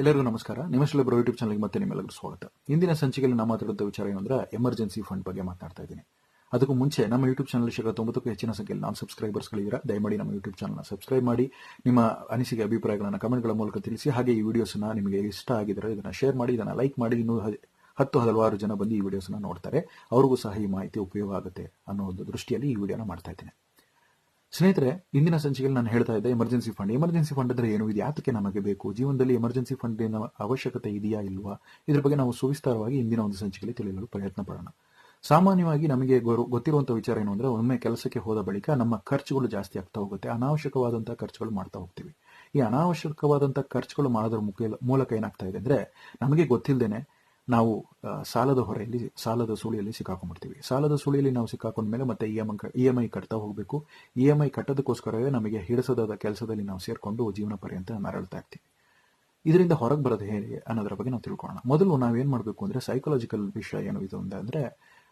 ಎಲ್ಲರಿಗೂ ನಮಸ್ಕಾರ. ನಿಮಿಷ ಬ್ರೋ ಯೂಟ್ಯೂಬ್ ಚಾನಲ್ಗೆ ಮತ್ತೆ ನಿಮ್ಮೆಲ್ಲರಿಗೂ ಸ್ವಾಗತ. ಇಂದಿನ ಸಂಚಿಕೆಯಲ್ಲಿ ನಾವು ಮಾತಾಡುವಂಥ ವಿಚಾರ ಏನಂದ್ರೆ, ಎಮರ್ಜೆನ್ಸಿ ಫಂಡ್ ಬಗ್ಗೆ ಮಾತನಾಡ್ತಾ ಇದ್ದೀನಿ. ಅದಕ್ಕೂ ಮುಂಚೆ ನಮ್ಮ ಯೂಟ್ಯೂಬ್ ಚಾನಲ್ ಶೇಕಡ ತೊಂಬತ್ತಕ್ಕೂ ಹೆಚ್ಚಿನ ಸಂಖ್ಯೆಯಲ್ಲಿ ನಾನು ಸಬ್ಸ್ಕ್ರೈಬರ್ಸ್ಗಳಿದ್ದೀರಾ ದಯಮಾಡಿ ನಮ್ಮ ಯೂಟ್ಯೂಬ್ ಚಾನಲ್ನ ಸಬ್ಸ್ಕ್ರೈಬ್ ಮಾಡಿ, ನಿಮ್ಮ ಅನಿಸಿಕೆ, ಅಭಿಪ್ರಾಯಗಳನ್ನು ಕಮೆಂಟ್ಗಳ ಮೂಲಕ ತಿಳಿಸಿ, ಹಾಗೆ ಈ ವಿಡಿಯೋಸ್ನ ನಿಮಗೆ ಇಷ್ಟ ಆಗಿದ್ರೆ ಇದನ್ನ ಶೇರ್ ಮಾಡಿ, ಇದನ್ನ ಲೈಕ್ ಮಾಡಿ, ಇನ್ನೂ ಹತ್ತು ಹಲವಾರು ಜನ ಬಂದು ಈ ವಿಡಿಯೋಸ್ನ ನೋಡ್ತಾರೆ. ಅವ್ರಿಗೂ ಸಹ ಈ ಮಾಹಿತಿ ಉಪಯೋಗ ಆಗುತ್ತೆ ಅನ್ನೋ ಒಂದು ದೃಷ್ಟಿಯಲ್ಲಿ ಈ ವಿಡಿಯೋನ ಮಾಡ್ತಾ ಇದ್ದೀನಿ. ಸ್ನೇಹಿತರೆ, ಇಂದಿನ ಸಂಚಿಕೆಯಲ್ಲಿ ನಾನು ಹೇಳ್ತಾ ಇದ್ದೆ ಎಮರ್ಜೆನ್ಸಿ ಫಂಡ್ ಎಮರ್ಜೆನ್ಸಿ ಫಂಡ್ ಅಂದ್ರೆ ಏನು? ಇದು ಯಾತಕ್ಕೆ ನಮಗೆ ಬೇಕು? ಜೀವನದಲ್ಲಿ ಎಮರ್ಜೆನ್ಸಿ ಫಂಡಿನ ಅವಶ್ಯಕತೆ ಇದೆಯಾ ಇಲ್ವಾ? ಇದ್ರ ಬಗ್ಗೆ ನಾವು ಸುವಿಸ್ತಾರವಾಗಿ ಇಂದಿನ ಒಂದು ಸಂಚಿಕೆಯಲ್ಲಿ ತಿಳಿಯಲು ಪ್ರಯತ್ನ ಪಡೋಣ. ಸಾಮಾನ್ಯವಾಗಿ ನಮಗೆ ಗೊತ್ತಿರುವಂತಹ ಗೊತ್ತಿರುವಂತ ವಿಚಾರ ಏನು ಅಂದ್ರೆ, ಒಮ್ಮೆ ಕೆಲಸಕ್ಕೆ ಹೋದ ಬಳಿಕ ನಮ್ಮ ಖರ್ಚುಗಳು ಜಾಸ್ತಿ ಆಗ್ತಾ ಹೋಗುತ್ತೆ. ಅನಾವಶ್ಯಕವಾದಂತಹ ಖರ್ಚುಗಳು ಮಾಡ್ತಾ ಹೋಗ್ತೀವಿ. ಈ ಅನಾವಶ್ಯಕವಾದಂತಹ ಖರ್ಚುಗಳು ಮಾಡೋದ್ರ ಮುಖ- ಮೂಲಕ ಏನಾಗ್ತಾ ಇದೆ ಅಂದ್ರೆ, ನಮಗೆ ಗೊತ್ತಿಲ್ಲದೇನೆ ನಾವು ಸಾಲದ ಹೊರೆಯಲ್ಲಿ, ಸಾಲದ ಸುಳಿಯಲ್ಲಿ ಸಿಕ್ಕಾಕೊಂಡ್ಬಿಡ್ತೀವಿ. ಸಾಲದ ಸುಳಿಯಲ್ಲಿ ನಾವು ಸಿಕ್ಕಾಕೊಂಡ ಮೇಲೆ ಮತ್ತೆ E M E M I ಕಟ್ತಾ ಹೋಗಬೇಕು. ಇ ಎಂ ಐ ಕಟ್ಟೋದಕ್ಕೋಸ್ಕರವೇ ನಮಗೆ ಹಿಡಿಸದಾದ ಕೆಲಸದಲ್ಲಿ ನಾವು ಸೇರಿಕೊಂಡು ಜೀವನ ಪರ್ಯಂತ ಮರಳ್ತಾ ಇರ್ತೀವಿ. ಇದರಿಂದ ಹೊರಗೆ ಬರೋದು ಹೇಗೆ ಅನ್ನೋದ್ರ ಬಗ್ಗೆ ನಾವು ತಿಳ್ಕೊಳ್ಳೋಣ. ಮೊದಲು ಏನು ಮಾಡಬೇಕು ಅಂದರೆ ಸೈಕಾಲಜಿಕಲ್ ವಿಷಯ ಏನು ಇದು ಅಂದ್ರೆ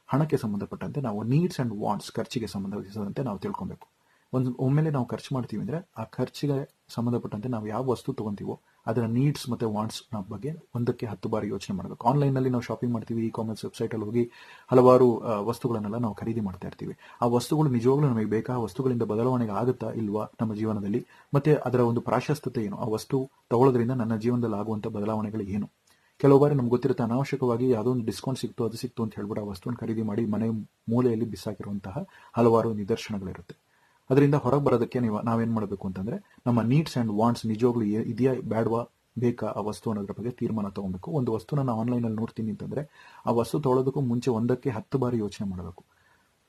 ಹಣಕ್ಕೆ ಸಂಬಂಧಪಟ್ಟಂತೆ ನಾವು ನೀಡ್ಸ್ ಆ್ಯಂಡ್ ವಾಂಟ್ಸ್ ಖರ್ಚಿಗೆ ಸಂಬಂಧಿಸಿದಂತೆ ನಾವು ತಿಳ್ಕೊಬೇಕು. ಒಂದು, ಒಮ್ಮೆಲೆ ನಾವು ಖರ್ಚು ಮಾಡ್ತೀವಿ ಅಂದರೆ ಆ ಖರ್ಚಿಗೆ ಸಂಬಂಧಪಟ್ಟಂತೆ ನಾವು ಯಾವ ವಸ್ತು ತಗೊಂತೀವೋ ಅದರ ನೀಡ್ಸ್ ಮತ್ತೆ ವಾಂಟ್ಸ್ ಬಗ್ಗೆ ಒಂದಕ್ಕೆ ಹತ್ತು ಬಾರಿ ಯೋಚನೆ ಮಾಡಬೇಕು. ಆನ್ಲೈನ್ನಲ್ಲಿ ನಾವು ಶಾಪಿಂಗ್ ಮಾಡ್ತೀವಿ ಇ ಕಾಮರ್ಸ್ ವೆಬ್ಸೈಟ್ ಅಲ್ಲಿ ಹೋಗಿ ಹಲವಾರು ವಸ್ತುಗಳನ್ನೆಲ್ಲ ನಾವು ಖರೀದಿ ಮಾಡ್ತಾ ಇರ್ತೀವಿ. ಆ ವಸ್ತುಗಳು ನಿಜವಾಗ್ಲೂ ನಮಗೆ ಬೇಕಾ? ವಸ್ತುಗಳಿಂದ ಬದಲಾವಣೆಗೆ ಆಗುತ್ತಾ ಇಲ್ವಾ ನಮ್ಮ ಜೀವನದಲ್ಲಿ? ಮತ್ತೆ ಅದರ ಒಂದು ಪ್ರಾಶಸ್ತ್ಯತೆ ಏನು? ಆ ವಸ್ತು ತಗೊಳ್ಳೋದ್ರಿಂದ ನನ್ನ ಜೀವನದಲ್ಲಿ ಆಗುವಂತ ಬದಲಾವಣೆಗಳು ಏನು? ಕೆಲವು ಬಾರಿ ನಮ್ಗೆ ಗೊತ್ತಿರುತ್ತೆ ಅನಾವಶ್ಯಕವಾಗಿ ಯಾವುದೋ ಒಂದು ಡಿಸ್ಕೌಂಟ್ ಸಿಕ್ತು, ಅದು ಸಿಕ್ತು ಅಂತ ಹೇಳ್ಬಿಟ್ಟು ಆ ವಸ್ತುವನ್ನು ಖರೀದಿ ಮಾಡಿ ಮನೆ ಮೂಲೆಯಲ್ಲಿ ಬಿಸಾಕಿರುವಂತಹ ಹಲವಾರು ನಿದರ್ಶನಗಳಿರುತ್ತೆ. ಅದರಿಂದ ಹೊರಗೆ ಬರೋದಕ್ಕೆ ನೀವು, ನಾವೇನು ಮಾಡಬೇಕು ಅಂತಂದ್ರೆ, ನಮ್ಮ ನೀಡ್ಸ್ ಅಂಡ್ ವಾಂಟ್ಸ್ ನಿಜವಾಗ್ಲೂ ಇದೆಯಾ, ಬ್ಯಾಡ್ವಾ, ಬೇಕಾ ಆ ವಸ್ತು ಅನ್ನೋದ್ರ ಬಗ್ಗೆ ತೀರ್ಮಾನ ತಗೊಬೇಕು. ಒಂದು ವಸ್ತುನ ನಾವು ಆನ್ಲೈನ್ ಅಲ್ಲಿ ನೋಡ್ತೀನಿ ಅಂತಂದ್ರೆ, ಆ ವಸ್ತು ತೊಗೊಳೋದಕ್ಕೂ ಮುಂಚೆ ಒಂದಕ್ಕೆ ಹತ್ತು ಬಾರಿ ಯೋಚನೆ ಮಾಡಬೇಕು.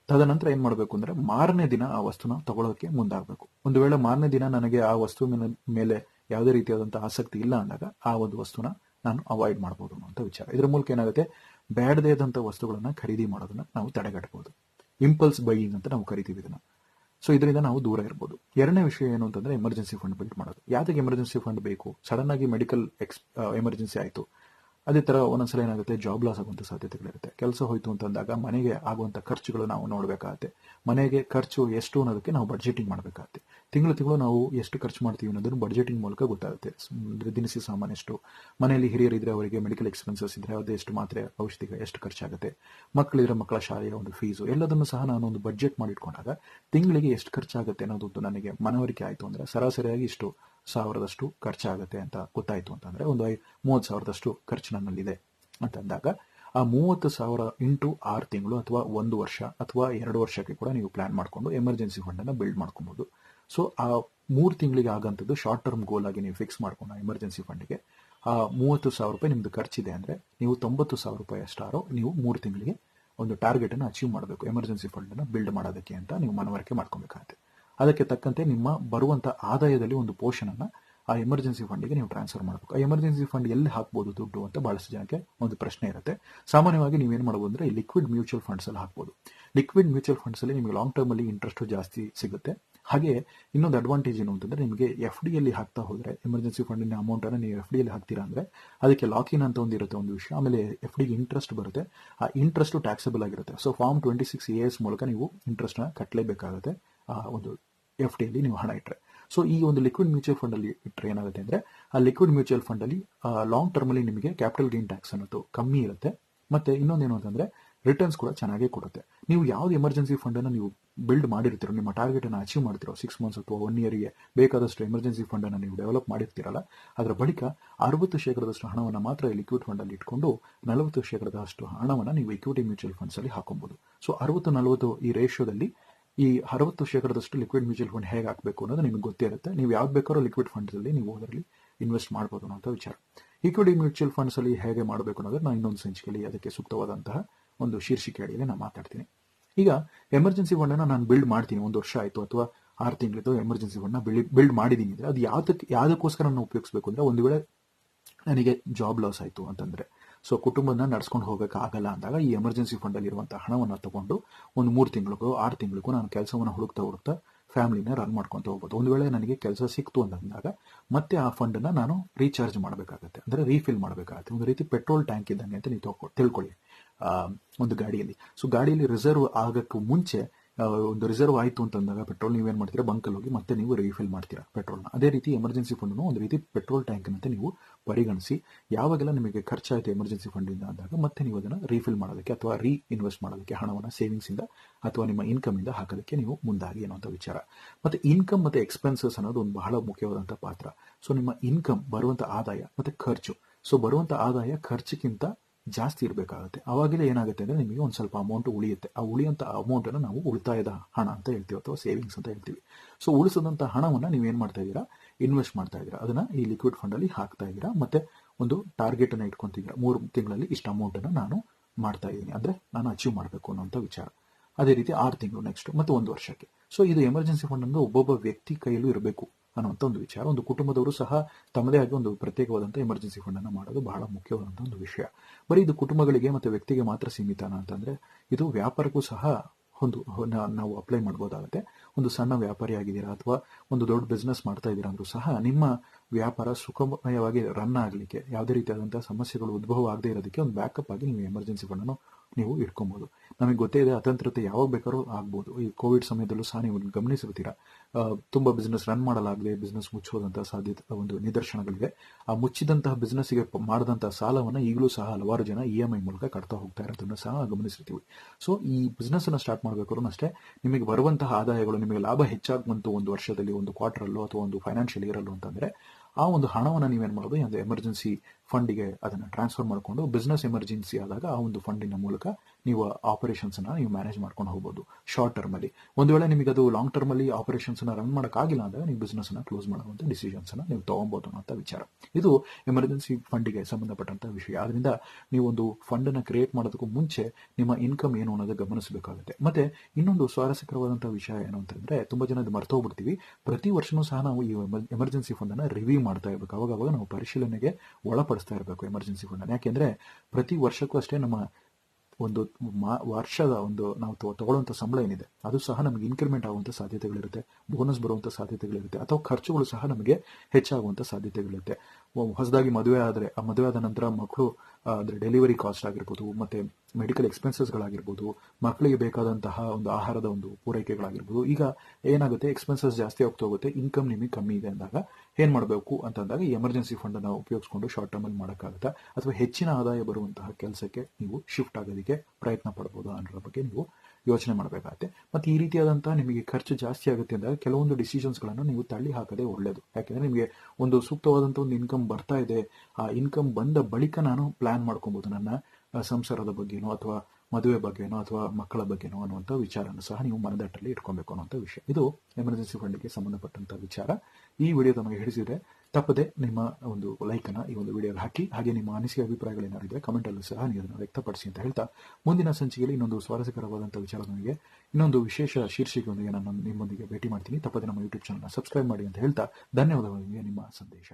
ತದನಂತರ ಏನು ಮಾಡಬೇಕು ಅಂದ್ರೆ, ಮಾರನೇ ದಿನ ಆ ವಸ್ತುನ ತಗೊಳ್ಳೋಕೆ ಮುಂದಾಗಬೇಕು. ಒಂದು ವೇಳೆ ಮಾರನೇ ದಿನ ನನಗೆ ಆ ವಸ್ತುವಿನ ಮೇಲೆ ಯಾವುದೇ ರೀತಿಯಾದಂಥ ಆಸಕ್ತಿ ಇಲ್ಲ ಅಂದಾಗ, ಆ ಒಂದು ವಸ್ತುನ ನಾನು ಅವಾಯ್ಡ್ ಮಾಡಬಹುದು ಅಂತ ವಿಚಾರ. ಇದ್ರ ಮೂಲಕ ಏನಾಗುತ್ತೆ, ಬ್ಯಾಡದೇ ಆದಂಥ ವಸ್ತುಗಳನ್ನ ಖರೀದಿ ಮಾಡೋದನ್ನ ನಾವು ತಡೆಗಟ್ಟಬಹುದು ಇಂಪಲ್ಸ್ ಬೈಯಿಂಗ್ ಅಂತ ನಾವು ಕರಿತೀವಿ ಇದನ್ನ. ಸೊ ಇದರಿಂದ ನಾವು ದೂರ ಇರ್ಬೋದು. ಎರಡನೇ ವಿಷಯ ಏನು ಅಂತಂದ್ರೆ ಎಮರ್ಜೆನ್ಸಿ ಫಂಡ್ ಬಿಲ್ಡ್ ಮಾಡೋದು. ಯಾತಕ್ಕೆ ಎಮರ್ಜೆನ್ಸಿ ಫಂಡ್ ಬೇಕು? ಸಡನ್ ಆಗಿ ಮೆಡಿಕಲ್ ಎಕ್ಸ್ ಎಮರ್ಜೆನ್ಸಿ ಆಯಿತು. ಅದೇ ಥರ ಒಂದೊಂದ್ಸಲ ಏನಾಗುತ್ತೆ ಜಾಬ್ ಲಾಸ್ ಆಗುವಂಥ ಸಾಧ್ಯತೆಗಳಿರುತ್ತೆ ಕೆಲಸ ಹೋಯಿತು ಅಂತಂದಾಗ ಮನೆಗೆ ಆಗುವಂಥ ಖರ್ಚುಗಳು ನಾವು ನೋಡಬೇಕಾಗತ್ತೆ. ಮನೆಗೆ ಖರ್ಚು ಎಷ್ಟು ಅನ್ನೋದಕ್ಕೆ ನಾವು ಬಡ್ಜೆಟಿಂಗ್ ಮಾಡಬೇಕಾಗತ್ತೆ. ತಿಂಗಳು ತಿಂಗಳು ನಾವು ಎಷ್ಟು ಖರ್ಚು ಮಾಡ್ತೀವಿ ಅನ್ನೋದನ್ನು ಬಡ್ಜೆಟಿಂಗ್ ಮೂಲಕ ಗೊತ್ತಾಗುತ್ತೆ. ಅಂದರೆ ದಿನಸಿ ಸಾಮಾನು ಎಷ್ಟು, ಮನೆಯಲ್ಲಿ ಹಿರಿಯರಿದ್ರೆ ಅವರಿಗೆ ಮೆಡಿಕಲ್ ಎಕ್ಸ್ಪೆನ್ಸಸ್ ಇದ್ರೆ ಅದೇ ಎಷ್ಟು ಮಾತ್ರೆ, ಔಷಧಿಗೆ ಎಷ್ಟು ಖರ್ಚಾಗುತ್ತೆ, ಮಕ್ಕಳಿದ್ರೆ ಮಕ್ಕಳ ಶಾಲೆಯ ಒಂದು ಫೀಸು ಎಲ್ಲದನ್ನು ಸಹ ನಾನು ಒಂದು ಬಡ್ಜೆಟ್ ಮಾಡಿಟ್ಕೊಂಡಾಗ ತಿಂಗಳಿಗೆ ಎಷ್ಟು ಖರ್ಚಾಗುತ್ತೆ ಅನ್ನೋದು ನನಗೆ ಮನವರಿಕೆ ಆಯಿತು ಅಂದರೆ ಸರಾಸರಿಯಾಗಿ ಇಷ್ಟು ಸಾವಿರದಷ್ಟು ಖರ್ಚಾಗುತ್ತೆ ಅಂತ ಗೊತ್ತಾಯಿತು ಅಂತಂದರೆ ಒಂದು ಐ, ಮೂವತ್ತು ಸಾವಿರದಷ್ಟು ಖರ್ಚು ನನ್ನಲ್ಲಿದೆ ಅಂತಂದಾಗ ಆ ಮೂವತ್ತು ಸಾವಿರ ಇಂಟು ಆರು ತಿಂಗಳು ಅಥವಾ ಒಂದು ವರ್ಷ ಅಥವಾ ಎರಡು ವರ್ಷಕ್ಕೆ ಕೂಡ ನೀವು ಪ್ಲ್ಯಾನ್ ಮಾಡಿಕೊಂಡು ಎಮರ್ಜೆನ್ಸಿ ಫಂಡನ್ನು ಬಿಲ್ಡ್ ಮಾಡ್ಕೊಬೋದು. ಸೊ ಆ ಮೂರು ತಿಂಗಳಿಗೆ ಆಗಂಥದ್ದು ಶಾರ್ಟ್ ಟರ್ಮ್ ಗೋಲ್ ಆಗಿ ನೀವು ಫಿಕ್ಸ್ ಮಾಡ್ಕೊಂಡು ಎಮರ್ಜೆನ್ಸಿ ಫಂಡಿಗೆ ಆ ಮೂವತ್ತು ಸಾವಿರ ರೂಪಾಯಿ ನಿಮ್ಮದು ಖರ್ಚಿದೆ ಅಂದರೆ ನೀವು ತೊಂಬತ್ತು ಸಾವಿರ ರೂಪಾಯಿ ಅಷ್ಟಾರೋ ನೀವು ಮೂರು ತಿಂಗಳಿಗೆ ಒಂದು ಟಾರ್ಗೆಟನ್ನು ಅಚೀವ್ ಮಾಡಬೇಕು ಎಮರ್ಜೆನ್ಸಿ ಫಂಡನ್ನು ಬಿಲ್ಡ್ ಮಾಡೋದಕ್ಕೆ ಅಂತ ನೀವು ಮನವರಿಕೆ ಮಾಡ್ಕೊಬೇಕಾಗುತ್ತೆ. ಅದಕ್ಕೆ ತಕ್ಕಂತೆ ನಿಮ್ಮ ಬರುವಂಥ ಆದಾಯದಲ್ಲಿ ಒಂದು ಪೋರ್ಷನನ್ನು ಆ ಎಮರ್ಜೆನ್ಸಿ ಫಂಡಿಗೆ ನೀವು ಟ್ರಾನ್ಸ್ಫರ್ ಮಾಡಬೇಕು. ಆ ಎಮರ್ಜೆನ್ಸಿ ಫಂಡ್ ಎಲ್ಲಿ ಹಾಕ್ಬೋದು ದುಡ್ಡು ಅಂತ ಬಹಳಷ್ಟು ಜನಕ್ಕೆ ಒಂದು ಪ್ರಶ್ನೆ ಇರುತ್ತೆ. ಸಾಮಾನ್ಯವಾಗಿ ನೀವೇನು ಮಾಡಬಹುದು ಅಂದರೆ ಲಿಕ್ವಿಡ್ ಮ್ಯೂಚುವಲ್ ಫಂಡ್ಸ್ ಅಲ್ಲಿ ಹಾಕ್ಬೋದು. ಲಿಕ್ವಿಡ್ ಮ್ಯೂಚುವಲ್ ಫಂಡ್ಸ್ ಅಲ್ಲಿ ನಿಮಗೆ ಲಾಂಗ್ ಟರ್ಮ್ ಅಲ್ಲಿ ಇಂಟ್ರೆಸ್ಟ್ ಜಾಸ್ತಿ ಸಿಗುತ್ತೆ. ಹಾಗೆ ಇನ್ನೊಂದು ಅಡ್ವಾಂಟೇಜ್ ಏನು ಅಂತಂದ್ರೆ ನಿಮಗೆ ಎಫ್ ಡಿಯಲ್ಲಿ ಹಾಕ್ತಾ ಹೋದರೆ ಎಮರ್ಜೆನ್ಸಿ ಫಂಡಿನ ಅಮೌಂಟನ್ನು ನೀವು ಎಫ್ ಡಿ ಅಲ್ಲಿ ಹಾಕ್ತೀರಾ ಅಂದ್ರೆ ಅದಕ್ಕೆ ಲಾಕ್ ಅಂತ ಒಂದು ಇರುತ್ತೆ ಒಂದು ವಿಷಯ. ಆಮೇಲೆ ಎಫ್ ಡಿಗೆ ಇಂಟ್ರೆಸ್ಟ್ ಬರುತ್ತೆ. ಆ ಇಂಟ್ರೆಸ್ಟ್ ಟ್ಯಾಕ್ಸಬಲ್ ಆಗಿರುತ್ತೆ. So form twenty six A ಮೂಲಕ ನೀವು ಇಂಟ್ರೆಸ್ಟ್ನ ಕಟ್ಟಲೇಬೇಕಾಗುತ್ತೆ ಒಂದು ಎಫ್ ಡಿಯಲ್ಲಿ ನೀವು ಹಣ ಇಟ್ಟರೆ ಸೊ ಈ ಒಂದು ಲಿಕ್ವಿಡ್ ಮ್ಯೂಚುವಲ್ ಫಂಡ್ ಅಲ್ಲಿ ಇಟ್ಟರೆ ಏನಾಗುತ್ತೆ ಅಂದ್ರೆ, ಆ ಲಿಕ್ವಿಡ್ ಮ್ಯೂಚುವಲ್ ಫಂಡ್ ಅಲ್ಲಿ ಲಾಂಗ್ ಟರ್ಮ್ ಅಲ್ಲಿ ನಿಮಗೆ ಕ್ಯಾಪಿಟಲ್ ಗೇನ್ ಟ್ಯಾಕ್ಸ್ ಅನ್ನೋದು ಕಮ್ಮಿ ಇರುತ್ತೆ. ಮತ್ತೆ ಇನ್ನೊಂದೇನು ಅಂತಂದ್ರೆ ರಿಟರ್ನ್ಸ್ ಕೂಡ ಚೆನ್ನಾಗೇ ಕೊಡುತ್ತೆ. ನೀವು ಯಾವ್ದು ಎಮರ್ಜೆನ್ಸಿ ಫಂಡನ್ನು ನೀವು ಬಿಲ್ಡ್ ಮಾಡಿರ್ತೀರೋ, ನಿಮ್ಮ ಟಾರ್ಗೆಟ್ ಅನ್ನು ಅಚೀವ್ ಮಾಡ್ತಿರೋ ಸಿಕ್ಸ್ ಮಂತ್ಸ್ ಅಥವಾ ಒನ್ ಇಯರ್ಗೆ ಬೇಕಾದಷ್ಟು ಎಮರ್ಜೆನ್ಸಿ ಫಂಡನ್ನು ನೀವು ಡೆವಲಪ್ ಮಾಡಿರ್ತೀರಲ್ಲ, ಅದರ ಬಳಿಕ ಅರವತ್ತು ಶೇಕಡದಷ್ಟು ಹಣವನ್ನು ಮಾತ್ರ ಲಿಕ್ವಿಡ್ ಫಂಡ್ ಅಲ್ಲಿ ಇಟ್ಕೊಂಡು ನಲವತ್ತು ಶೇಕಡದಷ್ಟು ಹಣವನ್ನು ನೀವು ಇಕ್ವಿಟಿ ಮ್ಯೂಚುವಲ್ ಫಂಡ್ಸ್ ಅಲ್ಲಿ ಹಾಕೊಬಹುದು ಸೊ ಅರವತ್ತು ನಲವತ್ತು ಈ ರೇಷಿಯೋದಲ್ಲಿ ಈ ಅರವತ್ತು ಶೇಕಡದಷ್ಟು ಲಿಕ್ವಿಡ್ ಮ್ಯೂಚುವಲ್ ಫಂಡ್ ಹೇಗೆ ಹಾಕಬೇಕು ಅನ್ನೋದು ನಿಮಗೆ ಗೊತ್ತೇ ಇರುತ್ತೆ. ನೀವು ಯಾವ್ದು ಬೇಕಾದ್ರೂ ಲಿಕ್ವಿಡ್ ಫಂಡ್ಸ್ ಅಲ್ಲಿ ನೀವು ಅದರಲ್ಲಿ ಇನ್ವೆಸ್ಟ್ ಮಾಡ್ಬೋದು ಅನ್ನೋಂಥ ವಿಚಾರ. ಈಕ್ವಿಟಿ ಮ್ಯೂಚುವಲ್ ಫಂಡ್ಸ್ ಅಲ್ಲಿ ಹೇಗೆ ಮಾಡಬೇಕು ಅನ್ನೋದನ್ನ ನಾನು ಇನ್ನೊಂದು ಸಂಚಿಕೆಯಲ್ಲಿ ಅದಕ್ಕೆ ಸೂಕ್ತವಾದಂತಹ ಒಂದು ಶೀರ್ಷಿಕೆ ಅಡಿಯಲ್ಲಿ ನಾನು ಮಾತಾಡ್ತೀನಿ. ಈಗ ಎಮರ್ಜೆನ್ಸಿ ಫಂಡ್ ಅನ್ನ ನಾನು ಬಿಲ್ಡ್ ಮಾಡ್ತೀನಿ, ಒಂದು ವರ್ಷ ಆಯ್ತು ಅಥವಾ ಆರು ತಿಂಗಳಿದ್ದು ಎಮರ್ಜೆನ್ಸಿ ಫಂಡ್ ಬಿಳಿ ಬಿಲ್ಡ್ ಮಾಡಿದೀನಿ ಅಂದ್ರೆ ಅದು ಯಾವುದಕ್ಕೆ, ಯಾವುದಕ್ಕೋಸ್ಕರ ನಾನು ಉಪಯೋಗಿಸಬೇಕು ಅಂದ್ರೆ ಒಂದು ವೇಳೆ ನನಗೆ ಜಾಬ್ ಲಾಸ್ ಆಯ್ತು ಅಂತಂದ್ರೆ ಸೊ ಕುಟುಂಬನ ನಡ್ಸ್ಕೊಂಡು ಹೋಗೋಕ್ಕಾಗಲ್ಲ ಅಂದಾಗ ಈ ಎಮರ್ಜೆನ್ಸಿ ಫಂಡ್ ಅಲ್ಲಿ ಇರುವಂತಹ ಹಣವನ್ನು ತಗೊಂಡು ಒಂದು ಮೂರು ತಿಂಗಳಿಗೂ, ಆರು ತಿಂಗಳಿಗೂ ನಾನು ಕೆಲಸವನ್ನು ಹುಡುಕ್ತಾ ಹುಡುಕ್ತಾ ಫ್ಯಾಮಿಲಿನ ರನ್ ಮಾಡ್ಕೊತ ಹೋಗ್ಬೋದು. ಒಂದು ವೇಳೆ ನನಗೆ ಕೆಲಸ ಸಿಕ್ತು ಅಂತಂದಾಗ ಮತ್ತೆ ಆ ಫಂಡ್ ಅನ್ನ ನಾನು ರೀಚಾರ್ಜ್ ಮಾಡಬೇಕಾಗತ್ತೆ. ಅಂದ್ರೆ ರೀಫಿಲ್ ಮಾಡಬೇಕಾಗತ್ತೆ. ಒಂದು ರೀತಿ ಪೆಟ್ರೋಲ್ ಟ್ಯಾಂಕ್ ಇದ್ದಂಗೆ ಅಂತ ನೀವು ತಿಳ್ಕೊ- ತಿಳ್ಕೊಳ್ಳಿ. ಒಂದು ಗಾಡಿಯಲ್ಲಿ. ಸೊ ಗಾಡಿಯಲ್ಲಿ ರಿಸರ್ವ್ ಆಗಕ್ಕೂ ಮುಂಚೆ ಒಂದು ರಿಸರ್ವ್ ಆಯಿತು ಅಂತಂದಾಗ ಪೆಟ್ರೋಲ್ ನೀವೇನು ಮಾಡ್ತೀರಾ? ಬಂಕಲ್ಲಿ ಹೋಗಿ ಮತ್ತೆ ನೀವು ರೀಫಿಲ್ ಮಾಡ್ತೀರಾ ಪೆಟ್ರೋಲ್ನ ಅದೇ ರೀತಿ ಎಮರ್ಜೆನ್ಸಿ ಫಂಡ್ನು ಒಂದು ರೀತಿ ಪೆಟ್ರೋಲ್ ಟ್ಯಾಂಕ್ನಂತೆ ನೀವು ಪರಿಗಣಿಸಿ ಯಾವಾಗೆಲ್ಲ ನಿಮಗೆ ಖರ್ಚಾಯಿತು ಎಮರ್ಜೆನ್ಸಿ ಫಂಡಿಂದ ಅಂದಾಗ ಮತ್ತೆ ನೀವು ಅದನ್ನು ರೀಫಿಲ್ ಮಾಡೋದಕ್ಕೆ ಅಥವಾ ರೀ ಇನ್ವೆಸ್ಟ್ ಮಾಡೋದಕ್ಕೆ ಹಣವನ್ನು ಸೇವಿಂಗ್ಸಿಂದ ಅಥವಾ ನಿಮ್ಮ ಇನ್ಕಮಿಂದ ಹಾಕೋದಕ್ಕೆ ನೀವು ಮುಂದಾಗಿ ಅನ್ನೋಂಥ ವಿಚಾರ. ಮತ್ತು ಇನ್ಕಮ್ ಮತ್ತು ಎಕ್ಸ್ಪೆನ್ಸಸ್ ಅನ್ನೋದು ಒಂದು ಬಹಳ ಮುಖ್ಯವಾದಂಥ ಪಾತ್ರ. ಸೊ ನಿಮ್ಮ ಇನ್ಕಮ್ ಬರುವಂಥ ಆದಾಯ ಮತ್ತು ಖರ್ಚು. ಸೊ ಬರುವಂಥ ಆದಾಯ ಖರ್ಚಿಗಿಂತ ಜಾಸ್ತಿ ಇರಬೇಕಾಗುತ್ತೆ. ಅವಾಗಲೇ ಏನಾಗುತ್ತೆ ಅಂದರೆ ನಿಮಗೆ ಒಂದು ಸ್ವಲ್ಪ ಅಮೌಂಟ್ ಉಳಿಯುತ್ತೆ. ಆ ಉಳಿಯುವಂಥ ಅಮೌಂಟನ್ನು ನಾವು ಉಳಿತಾಯದ ಹಣ ಅಂತ ಹೇಳ್ತೀವಿ ಅಥವಾ ಸೇವಿಂಗ್ಸ್ ಅಂತ ಹೇಳ್ತೀವಿ. ಸೊ ಉಳಿಸಿದಂಥ ಹಣವನ್ನು ನೀವೇನು ಮಾಡ್ತಾ ಇದ್ದೀರಾ? ಇನ್ವೆಸ್ಟ್ ಮಾಡ್ತಾ ಇದ್ದೀರಾ. ಅದನ್ನು ಈ ಲಿಕ್ವಿಡ್ ಫಂಡಲ್ಲಿ ಹಾಕ್ತಾ ಇದ್ದೀರಾ. ಮತ್ತು ಒಂದು ಟಾರ್ಗೆಟನ್ನು ಇಟ್ಕೊತಿದ್ದೀರಾ ಮೂರು ತಿಂಗಳಲ್ಲಿ ಇಷ್ಟು ಅಮೌಂಟನ್ನು ನಾನು ಮಾಡ್ತಾ ಇದ್ದೀನಿ. ಅಂದರೆ ನಾನು ಅಚೀವ್ ಮಾಡಬೇಕು ಅನ್ನೋಂಥ ವಿಚಾರ. ಅದೇ ರೀತಿ ಆರು ತಿಂಗಳು ನೆಕ್ಸ್ಟ್ ಮತ್ತು ಒಂದು ವರ್ಷಕ್ಕೆ. ಸೊ ಇದು ಎಮರ್ಜೆನ್ಸಿ ಫಂಡ್ ಅಂದರೆ ಒಬ್ಬೊಬ್ಬ ವ್ಯಕ್ತಿ ಕೈಯಲ್ಲೂ ಇರಬೇಕು. ಅನ್ನುವಂಥ ಒಂದು ವಿಚಾರ. ಒಂದು ಕುಟುಂಬದವರು ಸಹ ತಮ್ಮದೇ ಆಗಿ ಒಂದು ಪ್ರತ್ಯೇಕವಾದಂಥ ಎಮರ್ಜೆನ್ಸಿ ಫಂಡ್ ಅನ್ನು ಮಾಡೋದು ಬಹಳ ಮುಖ್ಯವಾದಂಥ ಒಂದು ವಿಷಯ. ಬರೀ ಇದು ಕುಟುಂಬಗಳಿಗೆ ಮತ್ತು ವ್ಯಕ್ತಿಗೆ ಮಾತ್ರ ಸೀಮಿತನ ಅಂತಂದ್ರೆ ಇದು ವ್ಯಾಪಾರಕ್ಕೂ ಸಹ ಒಂದು ನಾವು ಅಪ್ಲೈ ಮಾಡ್ಬೋದಾಗುತ್ತೆ. ಒಂದು ಸಣ್ಣ ವ್ಯಾಪಾರಿ ಆಗಿದ್ದೀರಾ ಅಥವಾ ಒಂದು ದೊಡ್ಡ ಬಿಸ್ನೆಸ್ ಮಾಡ್ತಾ ಇದ್ದೀರಾ ಅಂದ್ರೂ ಸಹ ನಿಮ್ಮ ವ್ಯಾಪಾರ ಸುಖಮಯವಾಗಿ ರನ್ ಆಗಲಿಕ್ಕೆ ಯಾವುದೇ ರೀತಿಯಾದಂತಹ ಸಮಸ್ಯೆಗಳು ಉದ್ಭವ ಆಗದೇ ಇರೋದಕ್ಕೆ ಒಂದು ಬ್ಯಾಕಪ್ ಆಗಿ ನೀವು ಎಮರ್ಜೆನ್ಸಿ ಫಂಡನ್ನು ನೀವು ಇಟ್ಕೊಬೋದು ನಮಗೆ ಗೊತ್ತೇ ಇದೆ ಅತಂತ್ರತೆ ಯಾವಾಗ ಬೇಕಾದ್ರೂ ಆಗ್ಬೋದು. ಈ ಕೋವಿಡ್ ಸಮಯದಲ್ಲೂ ಸಹ ನೀವು ಗಮನಿಸಿರ್ತೀರಾ. ತುಂಬ ಬಿಸ್ನೆಸ್ ರನ್ ಮಾಡಲಾಗದೆ ಬಿಸ್ನೆಸ್ ಮುಚ್ಚೋದಂತಹ ಸಾಧ್ಯತೆ, ಒಂದು ನಿದರ್ಶನಗಳಿವೆ ಆ ಮುಚ್ಚಿದಂತಹ ಬಿಸ್ನೆಸ್ಗೆ ಮಾಡಿದಂತಹ ಸಾಲವನ್ನು ಈಗಲೂ ಸಹ ಹಲವಾರು ಜನ ಇ ಎಂ ಐ ಮೂಲಕ ಕಟ್ತಾ ಹೋಗ್ತಾ ಇರೋದನ್ನು ಸಹ ಗಮನಿಸಿರ್ತೀವಿ. ಸೊ ಈ ಬಿಸ್ನೆಸ್ ಅನ್ನು ಸ್ಟಾರ್ಟ್ ಮಾಡಬೇಕಾದ್ರೂ ಅಷ್ಟೇ, ನಿಮಗೆ ಬರುವಂತಹ ಆದಾಯಗಳು, ನಿಮಗೆ ಲಾಭ ಹೆಚ್ಚಾಗುವಂತ ಒಂದು ವರ್ಷದಲ್ಲಿ, ಒಂದು ಕ್ವಾರ್ಟರಲ್ಲೋ ಅಥವಾ ಒಂದು ಫೈನಾನ್ಷಿಯಲ್ ಇಯರಲ್ಲೋ ಅಂತಂದ್ರೆ ಆ ಒಂದು ಹಣವನ್ನು ನೀವೇನು ಮಾಡೋದು ಒಂದು ಎಮರ್ಜೆನ್ಸಿ ಫಂಡಿಗೆ ಅದನ್ನು ಟ್ರಾನ್ಸ್ಫರ್ ಮಾಡಿಕೊಂಡು ಬಿಸ್ನೆಸ್ ಎಮರ್ಜೆನ್ಸಿ ಆದಾಗ ಆ ಒಂದು ಫಂಡಿನ ಮೂಲಕ ನೀವು ಆಪರೇಷನ್ಸ್ ಅನ್ನ ನೀವು ಮ್ಯಾನೇಜ್ ಮಾಡ್ಕೊಂಡು ಹೋಗ್ಬೋದು ಶಾರ್ಟ್ ಟರ್ಮ್ ಅಲ್ಲಿ. ಒಂದು ವೇಳೆ ನಿಮಗೆ ಅದು ಲಾಂಗ್ ಟರ್ಮ್ ಅಲ್ಲಿ ಆಪರೇಷನ್ಸ್ ಅನ್ನ ರನ್ ಮಾಡೋಕ್ಕಾಗಿಲ್ಲ ಅಂದಾಗ ನೀವು ಬಿಸ್ನೆಸ್ನ ಕ್ಲೋಸ್ ಮಾಡುವಂತ ಡಿಸಿಷನ್ಸ್ ಅನ್ನ ನೀವು ತಗೊಬಹುದು ಅನ್ನೋಂಥ ವಿಚಾರ. ಇದು ಎಮರ್ಜೆನ್ಸಿ ಫಂಡಿಗೆ ಸಂಬಂಧಪಟ್ಟಂತ ವಿಷಯ. ಆದ್ದರಿಂದ ನೀವು ಒಂದು ಫಂಡ್ ಅನ್ನ ಕ್ರಿಯೇಟ್ ಮಾಡೋದಕ್ಕೂ ಮುಂಚೆ ನಿಮ್ಮ ಇನ್ಕಮ್ ಏನು ಅನ್ನೋದು ಗಮನಿಸಬೇಕಾಗುತ್ತೆ. ಮತ್ತೆ ಇನ್ನೊಂದು ಸ್ವಾರಸ್ಯಕರವಾದಂಥ ವಿಷಯ ಏನು ಅಂತಂದ್ರೆ ತುಂಬಾ ಜನ ಇದು ಮರ್ತೋಗ್ಬಿಡ್ತೀವಿ. ಪ್ರತಿ ವರ್ಷನೂ ಸಹ ನಾವು ಈ ಎಮರ್ಜೆನ್ಸಿ ಫಂಡ್ ಅನ್ನ ರಿವ್ಯೂ ಮಾಡ್ತಾ ಇರಬೇಕು. ಅವಾಗವಾಗ ಅವಾಗ ನಾವು ಪರಿಶೀಲನೆಗೆ ಒಳಪಡಿಸ್ತಾ ಇರಬೇಕು ಎಮರ್ಜೆನ್ಸಿ ಫಂಡ್ ಅನ್ನ. ಯಾಕೆಂದ್ರೆ ಪ್ರತಿ ವರ್ಷಕ್ಕೂ ಅಷ್ಟೇ ನಮ್ಮ ಒಂದು ವರ್ಷದ ಒಂದು ನಾವು ತಗೊಳ್ಳುವಂಥ ಸಂಬಳ ಏನಿದೆ, ಅದು ಸಹ ನಮಗೆ ಇನ್ಕ್ರಿಮೆಂಟ್ ಆಗುವಂಥ ಸಾಧ್ಯತೆಗಳಿರುತ್ತೆ ಬೋನಸ್ ಬರುವಂಥ ಸಾಧ್ಯತೆಗಳಿರುತ್ತೆ, ಅಥವಾ ಖರ್ಚುಗಳು ಸಹ ನಮಗೆ ಹೆಚ್ಚಾಗುವಂಥ ಸಾಧ್ಯತೆಗಳಿರುತ್ತೆ. ಹೊಸದಾಗಿ ಮದುವೆ ಆದರೆ, ಆ ಮದುವೆ ಆದ ನಂತರ ಮಕ್ಕಳು ಅಂದರೆ ಡೆಲಿವರಿ ಕಾಸ್ಟ್ ಆಗಿರ್ಬೋದು, ಮತ್ತೆ ಮೆಡಿಕಲ್ ಎಕ್ಸ್ಪೆನ್ಸಸ್ಗಳಾಗಿರ್ಬೋದು ಮಕ್ಕಳಿಗೆ ಬೇಕಾದಂತಹ ಒಂದು ಆಹಾರದ ಒಂದು ಪೂರೈಕೆಗಳಾಗಿರ್ಬೋದು, ಈಗ ಏನಾಗುತ್ತೆ ಎಕ್ಸ್ಪೆನ್ಸಸ್ ಜಾಸ್ತಿ ಆಗ್ತಾ ಹೋಗುತ್ತೆ ಇನ್ಕಮ್ ನಿಮಗೆ ಕಮ್ಮಿ ಇದೆ ಅಂದಾಗ ಏನು ಮಾಡಬೇಕು ಅಂತಂದಾಗ ಈ ಎಮರ್ಜೆನ್ಸಿ ಫಂಡನ್ನು ಉಪಯೋಗಿಸ್ಕೊಂಡು ಶಾರ್ಟ್ ಟರ್ಮಲ್ಲಿ ಮಾಡೋಕ್ಕಾಗುತ್ತಾ? ಅಥವಾ ಹೆಚ್ಚಿನ ಆದಾಯ ಬರುವಂತಹ ಕೆಲಸಕ್ಕೆ ನೀವು ಶಿಫ್ಟ್ ಆಗೋದಕ್ಕೆ ಪ್ರಯತ್ನ ಪಡ್ಬೋದು ಅನ್ನೋದ್ರ ಬಗ್ಗೆ ನೀವು ಯೋಚನೆ ಮಾಡಬೇಕಾಗುತ್ತೆ. ಮತ್ತು ಈ ರೀತಿಯಾದಂತಹ ನಿಮಗೆ ಖರ್ಚು ಜಾಸ್ತಿ ಆಗುತ್ತೆ ಅಂದಾಗ ಕೆಲವೊಂದು ಡಿಸಿಷನ್ಸ್ಗಳನ್ನು ನೀವು ತಳ್ಳಿ ಹಾಕದೆ ಒಳ್ಳೆಯದು ಯಾಕೆಂದರೆ ನಿಮಗೆ ಒಂದು ಸೂಕ್ತವಾದಂಥ ಒಂದು ಇನ್ಕಮ್ ಬರ್ತಾ ಇದೆ, ಆ ಇನ್ಕಮ್ ಬಂದ ಬಳಿಕ ನಾನು ಪ್ಲ್ಯಾನ್ ಮಾಡ್ಕೊಬೋದು ನನ್ನ ಸಂಸಾರದ ಬಗ್ಗೆನೋ ಅಥವಾ ಮದುವೆ ಬಗ್ಗೆನೋ ಅಥವಾ ಮಕ್ಕಳ ಬಗ್ಗೆನೋ ಅನ್ನುವಂಥ ವಿಚಾರನ ಸಹ ನೀವು ಮನದಟ್ಟಲ್ಲಿ ಇಟ್ಕೊಬೇಕು ಅನ್ನುವಂಥ ವಿಷಯ. ಇದು ಎಮರ್ಜೆನ್ಸಿ ಫಂಡ್ಗೆ ಸಂಬಂಧಪಟ್ಟಂತ ವಿಚಾರ. ಈ ವಿಡಿಯೋ ನಮಗೆ ಹಿಡಿಸಿದ್ರೆ ತಪ್ಪದೆ ನಿಮ್ಮ ಒಂದು ಲೈಕನ್ನು ಈ ಒಂದು ವಿಡಿಯೋಗೆ ಹಾಕಿ, ಹಾಗೆ ನಿಮ್ಮ ಅನಿಸಿಕೆ ಅಭಿಪ್ರಾಯಗಳೇನಾರಿದ್ರೆ ಕಮೆಂಟಲ್ಲೂ ಸಹ ನೀವು ಅದನ್ನು ವ್ಯಕ್ತಪಡಿಸಿ ಅಂತ ಹೇಳ್ತಾ ಮುಂದಿನ ಸಂಚಿಕೆಯಲ್ಲಿ ಇನ್ನೊಂದು ಸ್ವಾರಸ್ಯಕರವಾದಂಥ ವಿಚಾರದೊಂದಿಗೆ ಇನ್ನೊಂದು ವಿಶೇಷ ಶೀರ್ಷಿಕೆಯೊಂದಿಗೆ ನಾನು ನಿಮ್ಮೊಂದಿಗೆ ಭೇಟಿ ಮಾಡ್ತೀನಿ. ತಪ್ಪದೆ ನಮ್ಮ ಯೂಟ್ಯೂಬ್ ಚಾನಲ್ನ ಸಬ್ಸ್ಕ್ರೈಬ್ ಮಾಡಿ ಅಂತ ಹೇಳ್ತಾ ಧನ್ಯವಾದಗಳೊಂದಿಗೆ ನಿಮ್ಮ ಸಂದೇಶ.